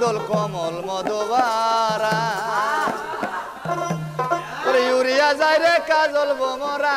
দোল কমল মধুবারা। Urea যায় রে কাজল বোমরা।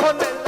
মনে